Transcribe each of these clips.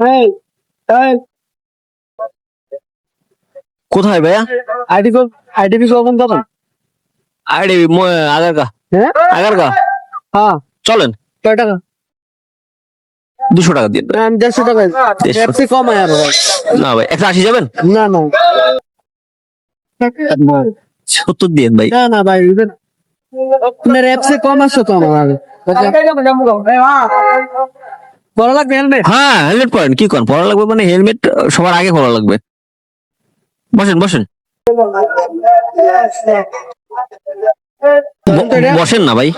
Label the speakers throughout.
Speaker 1: এই এই।
Speaker 2: কোথায় ভাইয়া?
Speaker 1: আইডি কো আইডি কখন কত
Speaker 2: আরে আগার কা
Speaker 1: হ্যাঁ?
Speaker 2: আগার কা
Speaker 1: হ্যাঁ।
Speaker 2: চলেন।
Speaker 1: কয় টাকা?
Speaker 2: দুশো টাকা দিন।
Speaker 1: আমি দেড়শো টাকা। এফসি কম আর
Speaker 2: না ভাই একশো আশি যাবেন?
Speaker 1: না না।
Speaker 2: সত্তর দিন ভাই।
Speaker 1: না না ভাই আপনার এফসি কম আসছে তো আমার বড় লাগবে হেলমেট
Speaker 2: হ্যাঁ হেলমেট পরেন কি করেন? পড়া লাগবে মানে হেলমেট সবার আগে পড়া লাগবে। বসেন বসেন। বসেন না ভাই।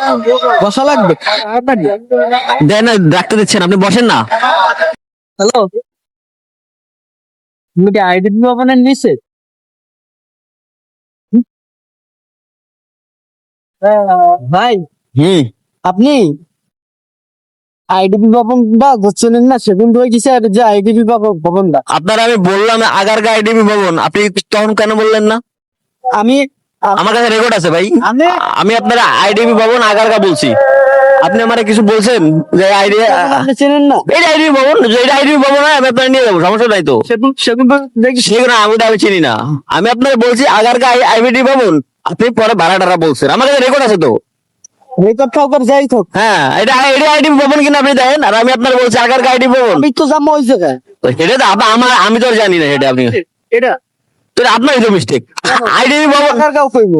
Speaker 1: বসা লাগবে।
Speaker 2: দেন না। ডাক্তার দিচ্ছেন আপনি বসেন না।
Speaker 1: হ্যালো তুমি কি আইডি আপনার নিচে? ভাই
Speaker 2: হুম।
Speaker 1: আপনি আইডিপি ভবনটা ঘুরছিলেন না সেদিন গেছে আর যে আইডিপি ভবনটা।
Speaker 2: আপনার আমি বললাম আগার আইডিবি ভবন আপনি তখন কেন বললেন না?
Speaker 1: আমি
Speaker 2: আমার কাছে রেকর্ড আছে ভাই।
Speaker 1: আমি
Speaker 2: আপনার আইডিবি ভবন আগারগা বলছি। আপনি আমার কিছু বলছেন যে আইডি
Speaker 1: আপনি চেনেন না।
Speaker 2: এই আইডিবি ভবন এই আইডিবি ভবন আমি আপনার নিয়ে যাব সমস্যা নাই তো। সেগুলো আমি আমি চিনি না। আমি আপনার বলছি আগারগা আইবিডি ভবন আপনি পরে ভাড়া টাড়া বলছেন। আমার কাছে রেকর্ড আছে তো।
Speaker 1: রেকর্ড ঠাকুর যাই থাক
Speaker 2: হ্যাঁ এটা এটা আইডি ভবন কিনা আপনি আর আমি আপনার বলছি আইডি
Speaker 1: আমি তো যাব ওই জায়গায়।
Speaker 2: সেটা তো আমার আমি তো আর জানি না সেটা আপনি।
Speaker 1: এটা
Speaker 2: তো আপনারই তো মিস্টেক
Speaker 1: গাও কইব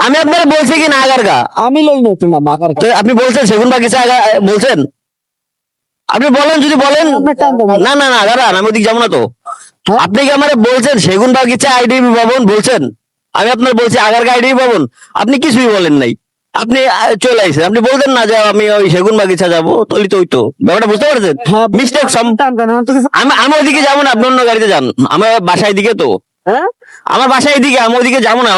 Speaker 2: আমি আপনার বলছি কি না আগারগা
Speaker 1: আমি লই না তোমার আকার
Speaker 2: তো আপনি বলছেন সেগুন বাগিচা আগা- বলছেন? আপনি বলেন যদি বলেন। না না না দাঁড়ান আমি ওদিকে যাব না তো।
Speaker 1: হ্যাঁ?
Speaker 2: আপনি কি আমার বলছেন সেগুন বাগিচা আইডিবি ভবন বলছেন? আমি আপনার বলছি আগারগা আইডিবি ভবন আপনি কিছুই বলেন নাই। আপনি চলে আইসেন আপনি বলতেন না যে আমি ওই সেগুন বাগিচা যাব তলি তো ওই তো ব্যাপারটা বুঝতে পারছেন?
Speaker 1: হ্যাঁ,
Speaker 2: মিস্টেক
Speaker 1: আমার
Speaker 2: আমি আমি ওইদিকে যাব না আপনি অন্য গাড়িতে যান। আমার বাসায় দিকে তো।
Speaker 1: হ্যাঁ?
Speaker 2: আমার বাসায় এদিকে আমি ওইদিকে যাব না।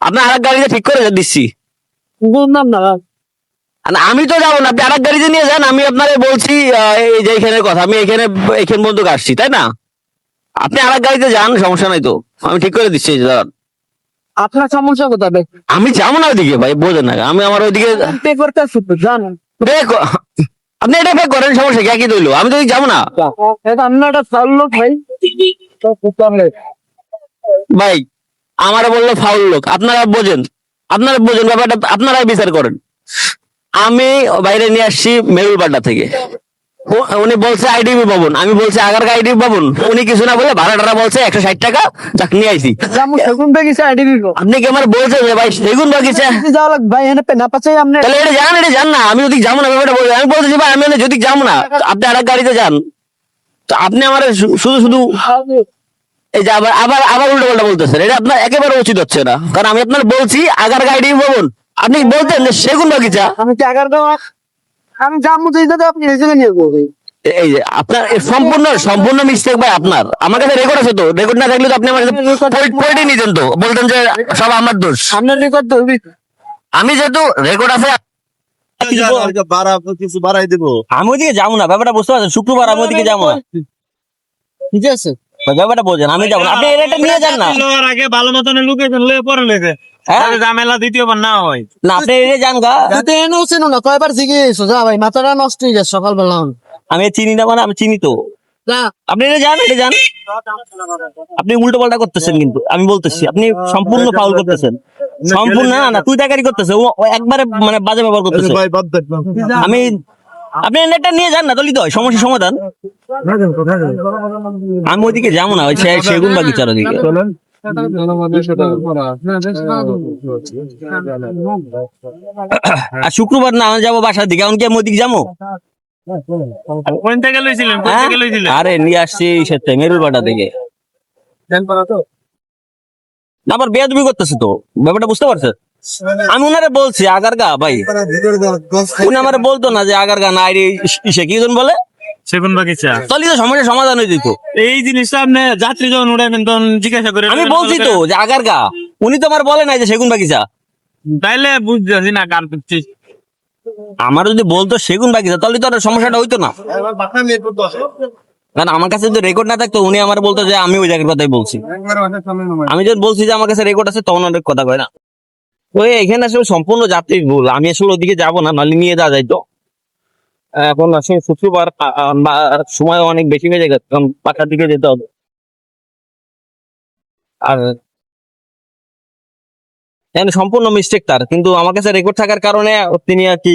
Speaker 2: আপনার আরেক গাড়িতে ঠিক করে দিচ্ছি।
Speaker 1: বুঝলাম না।
Speaker 2: আর আমি তো যাব না আপনি আরেক গাড়িতে নিয়ে যান আমি আপনারে বলছি এই যে এখানের কথা আমি এখানে এখান পর্যন্ত আসছি তাই না? আপনি আরেক গাড়িতে যান সমস্যা নাই তো। আমি ঠিক করে দিচ্ছি দাঁড়ান।
Speaker 1: আপনার সমস্যা কোথায় ভাই?
Speaker 2: আমি যাব না ওইদিকে ভাই বোঝেন না। আমি আমার ওইদিকে
Speaker 1: পে করতে আসছো
Speaker 2: আপনি এটা পে করেন সমস্যা কি? একই দইলো আমি তো যাব না।
Speaker 1: এটা অন্য একটা লোক ভাই।
Speaker 2: ভাই আমারে বলল ফাউল লোক। আপনারা বোঝেন। আপনারা বোঝেন ব্যাপারটা আপনারাই বিচার করেন। আমি বাইরে নিয়ে আসছি মেরুলপাড্ডা থেকে। উনি বলছে আইডিবি ভবন আমি বলছি আগারগা আইডিবি ভবন উনি কিছু না বলে ভাড়া টাড়া বলছে একশো ষাট টাকা যাক নিয়ে আইছি।
Speaker 1: সেগুন বেগেছে আইডিপি
Speaker 2: আপনি কি আমার বলছেন যে ভাই সেগুন বাগিচা
Speaker 1: যাওয়া লাগবে। ভাই এনে পে না পাচাই আপনি
Speaker 2: তাহলে এটা জান এটা জান না। আমি ওদিক যাব না ব্যাপারটা বলছি আমি বলতেছি ভাই আমি যদি যাব না আপনি আরেক গাড়িতে যান। তো আপনি আমার শুধু শুধু এই যে আবার আবার আবার উল্টো পাল্টা বলতেছেন। এটা আপনার একেবারে উচিত হচ্ছে না। কারণ আমি আপনার বলছি আগার গাড়ি ভবন আপনি বলতেন যে সেগুন বাগিচা
Speaker 1: আমি কি আগার গাঁও আমি যাতে আপনি এই জায়গায় নিয়ে যাব
Speaker 2: এই যে আপনার সম্পূর্ণ সম্পূর্ণ মিস্টেক ভাই আপনার। আমার কাছে রেকর্ড আছে তো। রেকর্ড না থাকলে তো আপনি আমার পয়েন্ট নিতেন তো। বলতেন যে সব আমার দোষ।
Speaker 1: আপনার রেকর্ড তো
Speaker 2: আমি যেহেতু রেকর্ড আছে
Speaker 3: কিছু বাড়াই দেবো।
Speaker 2: আমি ওইদিকে যাব না। ব্যাপারটা বুঝতে পারছেন? শুক্রবার আমি ওইদিকে যাব না।
Speaker 1: ঠিক আছে।
Speaker 2: ব্যাপারটা বোঝেন আমি যাব না। আপনি এটা নিয়ে যান না।
Speaker 3: আগে ভালো মতন লুকে লয়ে পরে লেগে? তাহলে ঝামেলা দ্বিতীয়বার না হয়।
Speaker 2: না আপনি এটা যান গা।
Speaker 1: তুই এনেও চেনো না কয়বার জিজ্ঞেস যা ভাই মাথাটা নষ্ট হয়ে যায় সকালবেলা
Speaker 2: আমি চিনি না মানে আমি চিনি তো। আপনি এটা যান এটা যান। আপনি উল্টো পাল্টা করতেছেন কিন্তু আমি বলতেছি আপনি সম্পূর্ণ ফাউল করতেছেন। সম্পূর্ণ না না তুই টাকারি করতেছে ও একবারে মানে বাজে ব্যবহার করতেছে। আমি আপনি নেটটা নিয়ে যান না তলি তো হয়, সমস্যা সমাধান। আমি ওইদিকে যাব না সেগুন বাগিচার ওদিকে। আর শুক্রবার না যাব বাসার দিকে এমনকি আমি ওইদিকে যাব হ্যাঁ? আরে নিয়ে আসছি মেরুলপাটা থেকে না, আবার বেয়াদবি করতেছে তো ব্যাপারটা বুঝতে পারছে আমি উনারে বলছি আগারগা ভাই উনি আমারে বলতো না যে আগারগা না আইরে ইসে কি জন বলে
Speaker 3: সেগুন বাগিচা
Speaker 2: তলি তো সমস্যার সমাধান হয়ে যেত
Speaker 3: এই জিনিসটা আপনি যাত্রী যখন উড়াবেন তখন জিজ্ঞাসা করে
Speaker 2: আমি বলছি তো যে আগারগা উনি তো আমার বলে নাই যে সেগুন বাগিচা
Speaker 3: তাইলে না কার করছি।
Speaker 2: আমার যদি বলতো সেগুন বাগিচা তাহলে তো আর সমস্যাটা হইতো না। কারণ আমার কাছে যদি রেকর্ড না থাকতো উনি আমার বলতো যে আমি ওই জায়গার কথাই বলছি। আমি যখন বলছি যে আমার কাছে রেকর্ড আছে তখন অনেক কথা কয় না। ওই এখানে আসলে সম্পূর্ণ যাত্রী ভুল। আমি আসলে ওদিকে যাব না নাহলে নিয়ে যাওয়া যাইতো। এখন আসলে শুক্রবার সময় অনেক বেশি হয়ে গেছে, কারণ পাখার দিকে যেতে হবে। আর সম্পূর্ণ মিস্টেক তার, কিন্তু আমার কাছে রেকর্ড থাকার কারণে তিনি আর কি